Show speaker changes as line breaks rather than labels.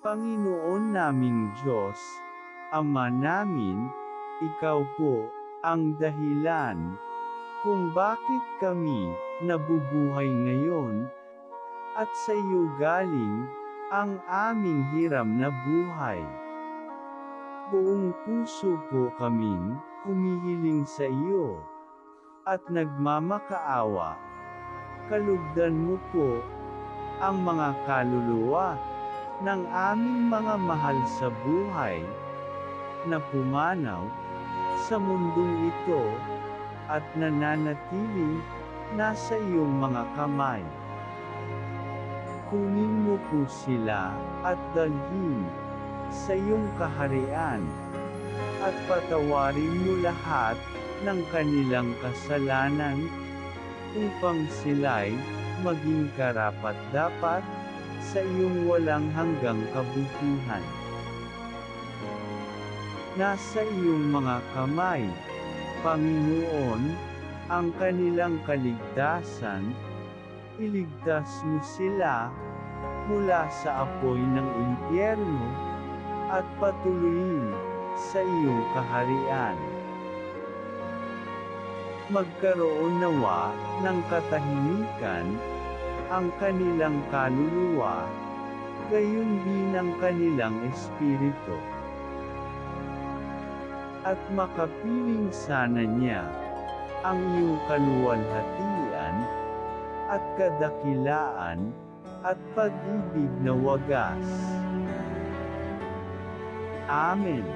Panginoon naming Diyos, Ama namin, Ikaw po, ang dahilan, kung bakit kami, nabubuhay ngayon, at sa iyo galing, ang aming hiram na buhay. Buong puso po kaming, humihiling sa iyo, at nagmamakaawa. Kalugdan mo po, ang mga kaluluwa, ng aming mga mahal sa buhay, na pumanaw, sa mundong ito, at nananatiling, nasa iyong mga kamay. Kunin mo po sila, at dalhin, sa iyong kaharian, at patawarin mo lahat, ng kanilang kasalanan, upang sila'y, maging karapat-dapat, sa iyong walang hanggang kabutihan. Nasa iyong mga kamay, Panginoon, ang kanilang kaligtasan, iligtas mo sila, mula sa apoy ng impyerno, at patuloyin, sa iyong kaharian. Magkaroon nawa, ng katahimikan, ang kanilang kaluluwa, gayon din ang kanilang espiritu. At makapiling sana niya, ang iyong kaluwalhatian, at kadakilaan, at pag-ibig na wagas. Amen.